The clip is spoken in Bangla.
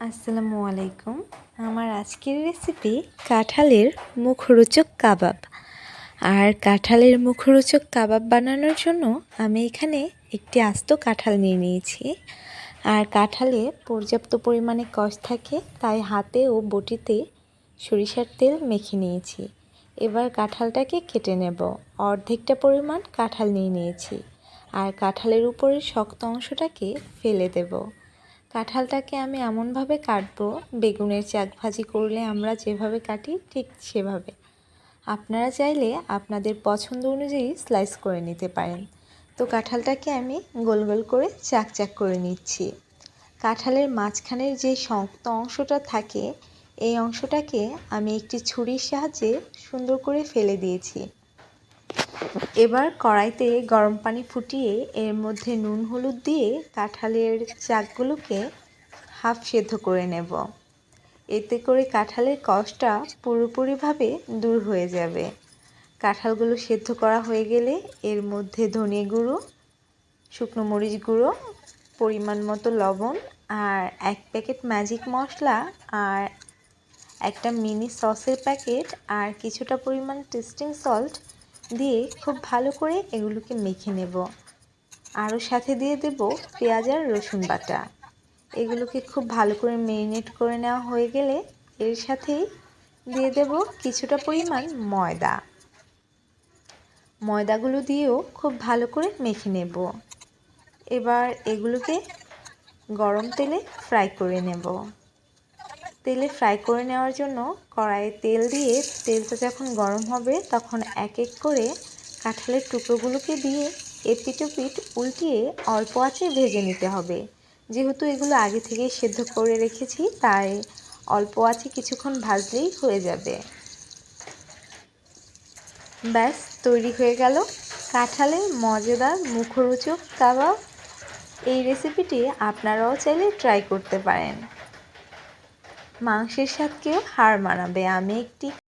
আসসালামু আলাইকুম। আমার আজকের রেসিপি কাঁঠালের মুখরোচক কাবাব। আর কাঁঠালের মুখরোচক কাবাব বানানোর জন্য আমি এখানে একটি আস্ত কাঁঠাল নিয়ে নিয়েছি। আর কাঁঠালে পর্যাপ্ত পরিমাণে কষ থাকে, তাই হাতে ও বটিতে সরিষার তেল মেখে নিয়েছি। এবার কাঁঠালটাকে কেটে নেব। অর্ধেকটা পরিমাণ কাঁঠাল নিয়ে নিয়েছি। আর কাঁঠালের উপরের শক্ত অংশটাকে ফেলে দেবো। কাঁঠালটাকে আমি এমনভাবে কাটবো, বেগুনের চাক ভাজি করলে আমরা যেভাবে কাটি ঠিক সেভাবে। আপনারা চাইলে আপনাদের পছন্দ অনুযায়ী স্লাইস করে নিতে পারেন। তো কাঁঠালটাকে আমি গোল গোল করে চাক চাক করে নিচ্ছি। কাঁঠালের মাঝখানের যে শক্ত অংশটা থাকে, এই অংশটাকে আমি একটি ছুরির সাহায্যে সুন্দর করে ফেলে দিয়েছি। এবার কড়াইতে গরম পানি ফুটিয়ে এর মধ্যে নুন, হলুদ দিয়ে কাঁঠালের চাকগুলোকে হাফ সেদ্ধ করে নেব। এতে করে কাঁঠালের কষটা পুরোপুরিভাবে দূর হয়ে যাবে। কাঁঠালগুলো সেদ্ধ করা হয়ে গেলে এর মধ্যে ধনে গুঁড়ো, শুকনো মরিচ গুঁড়ো, পরিমাণ মতো লবণ আর এক প্যাকেট ম্যাজিক মশলা আর একটা মিনি সসের প্যাকেট আর কিছুটা পরিমাণ টেস্টিং সল্ট দিয়ে খুব ভালো করে এগুলোকে মেখে নেব। আরও সাথে দিয়ে দেব পেঁয়াজ আর রসুন বাটা। এগুলোকে খুব ভালো করে মেরিনেট করে নেওয়া হয়ে গেলে এর সাথেই দিয়ে দেব কিছুটা পরিমাণ ময়দা। ময়দাগুলো দিয়েও খুব ভালো করে মেখে নেব। এবার এগুলোকে গরম তেলে ফ্রাই করে নেব। তেলে ফ্রাই করে নেওয়ার জন্য কড়াইয়ে তেল দিয়ে তেলটা যখন গরম হবে তখন এক এক করে কাঁঠালের টুকরোগুলোকে দিয়ে এপিটোপিট উল্টিয়ে অল্প আঁচে ভেজে নিতে হবে। যেহেতু এগুলো আগে থেকে সেদ্ধ করে রেখেছি, তাই অল্প আছে কিছুক্ষণ ভাজলেই হয়ে যাবে। ব্যাস, তৈরি হয়ে গেল। কাঁঠালের মজাদার মুখরোচক কাবাব এই রেসিপিটি আপনারাও চাইলে ট্রাই করতে পারেন। মাংসের স্বাদকেও হার মানাবে। আমি একটি